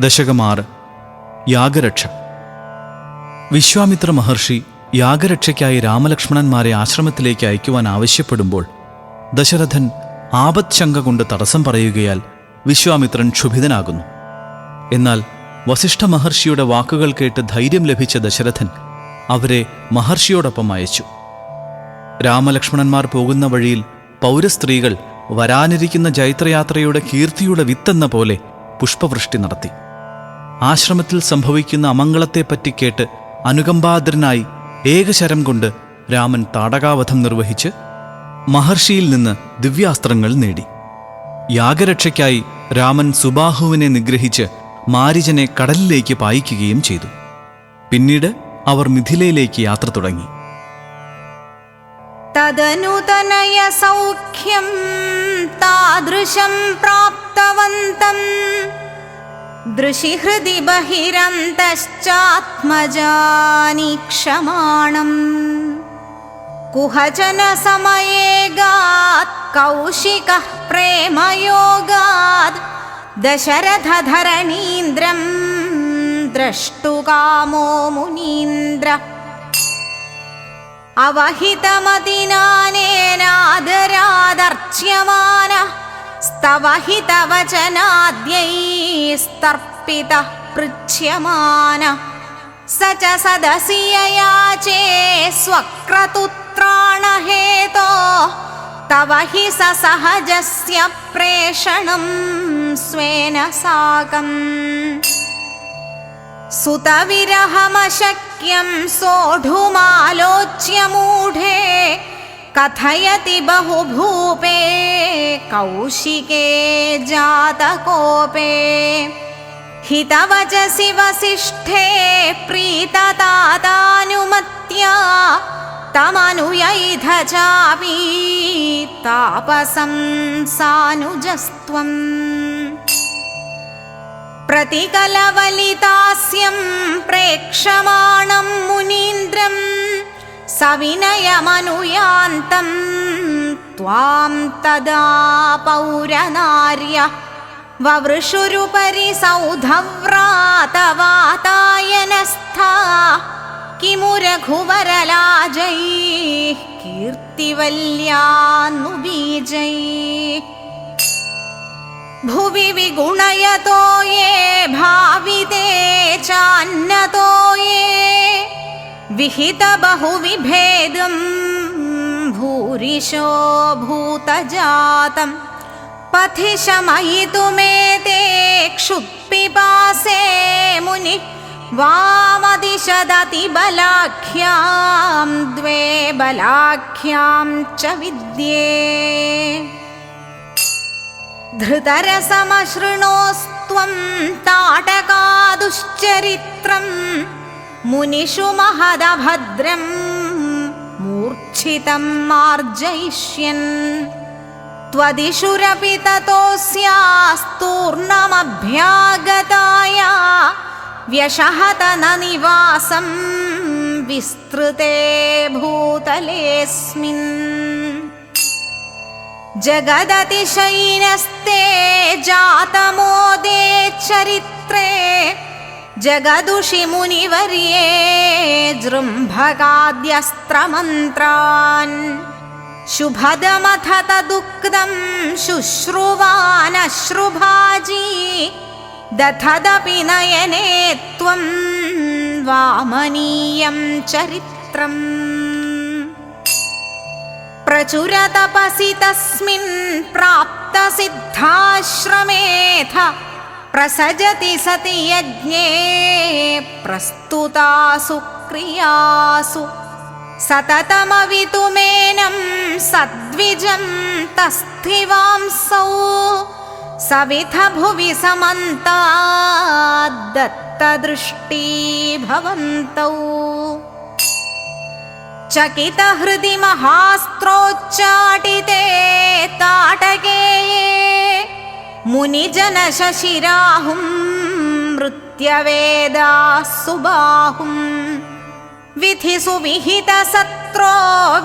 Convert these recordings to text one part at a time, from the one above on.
ദശകമാറ് യാഗരക്ഷ. വിശ്വാമിത്ര മഹർഷി യാഗരക്ഷയ്ക്കായി രാമലക്ഷ്മണന്മാരെ ആശ്രമത്തിലേക്ക് അയക്കുവാൻ ആവശ്യപ്പെടുമ്പോൾ ദശരഥൻ ആപത്ശങ്ക കൊണ്ട് തടസ്സം പറയുകയാൽ വിശ്വാമിത്രൻ ക്ഷുഭിതനാകുന്നു. എന്നാൽ വസിഷ്ഠ മഹർഷിയുടെ വാക്കുകൾ കേട്ട് ധൈര്യം ലഭിച്ച ദശരഥൻ അവരെ മഹർഷിയോടൊപ്പം അയച്ചു. രാമലക്ഷ്മണന്മാർ പോകുന്ന വഴിയിൽ പൗരസ്ത്രീകൾ വരാനിരിക്കുന്ന ജൈത്രയാത്രയുടെ കീർത്തിയുടെ വിത്തെന്ന പോലെ പുഷ്പവൃഷ്ടി നടത്തി. ആശ്രമത്തിൽ സംഭവിക്കുന്ന അമംഗളത്തെപ്പറ്റി കേട്ട് അനുകമ്പാദ്രനായി ഏകശരം കൊണ്ട് രാമൻ താടകാവധം നിർവഹിച്ച് മഹർഷിയിൽ നിന്ന് ദിവ്യാസ്ത്രങ്ങൾ നേടി. യാഗരക്ഷയ്ക്കായി രാമൻ സുബാഹുവിനെ നിഗ്രഹിച്ച് മാരിജനെ കടലിലേക്ക് പായിക്കുകയും ചെയ്തു. പിന്നീട് അവർ മിഥിലയിലേക്ക് യാത്ര തുടങ്ങി. തദനുതനയ സൗഖ്യം താദൃശം പ്രാപ്തവന്തം दृशिहृदि बहिरन्तश्चात्मजानीक्षमाणम् कुहजनसमयेगात् कौशिकः प्रेमयोगात् दशरथधरणीन्द्रं द्रष्टुकामो मुनीन्द्र अवहितमतिनानेनादरादर्च्यमान स्तवहितवचनाद्यैस्तर्पितः पृच्छ्यमान। स च सदसि ययाचे स्वक्रतुत्राणहेतो तव हि स सहजस्य प्रेषणं स्वेन साकम्। सुतविरहमशक्यं सोढुमालोच्य मूढे कथयति बहुभूपे कौशिके जातकोपे हितवचसि वसिष्ठे प्रीततादानुमत्या तमनुयैध चापि तापसं सानुजस्त्वम्। प्रतिकलवलितास्यं प्रेक्षमाणं मुनीन्द्रं सविनयमनुयान्तं त्वां तदा पौरनार्य ववृषुरुपरि सौधव्रातवातायनस्था किमु रघुवरलाजैः कीर्तिवल्यानुबीजैः भुवि विगुणयतो ये भाविते चान्नतो ये विहितबहुविभेदं भूरिशो भूतजातं पथि शमयितुमेते क्षुत्पिपासे मुनि। वामदिशदति बलाख्यां द्वे बलाख्यां च विद्ये। धृतरसमशृणोस्त्वं ताटकादुश्चरित्रं मुनिषु महदभद्रं मार्जयिष्यन्। त्वदिषुरपि न निवासं विस्तृते भूतलेऽस्मिन्। जगदतिशयिनस्ते जातमोदे चरित्रे जगदुषि मुनिवर्ये जृम्भकाद्यस्त्रमन्त्रान् शुभदमथ तदुक्तं शुश्रुवानश्रुभाजी दथदपि नयने त्वं वामनीयं चरित्रम् प्रचुरतपसि तस्मिन् प्राप्तसिद्धाश्रमेऽथ प्रसजति सति यज्ञे प्रस्तुतासु क्रियासु सततमवितुमेनं सद्विजं तस्थिवांसौ सविथ भुवि समन्ताद्दत्तदृष्टी भवन्तौ चकितहृदि महास्त्रोच्चाटिते ताटके മുനിജനശിരാഹും മൃത്യവേദാസുബാഹും വിധിസുവിഹിതസത്രോ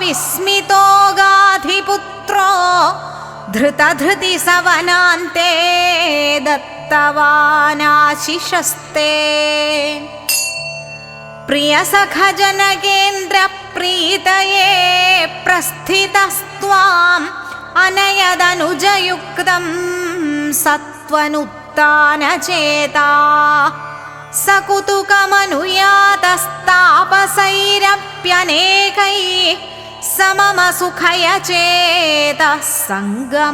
വിസ്മിതോ ഗാധിപുത്രോ ധൃതധൃതി സവനാന്തേ ദത്തവാനാശിഷസ്തേ. പ്രിയസഖജനകേന്ദ്രപ്രീതയേ പ്രസ്ഥിതസ്ത്വാം അനയതനുജയുക്തം सत्त्वनुत्तानचेता सकुतुकमनुयातस्तापसैरप्यनेकैः समम सुखयचेतः सङ्गमागारनाथ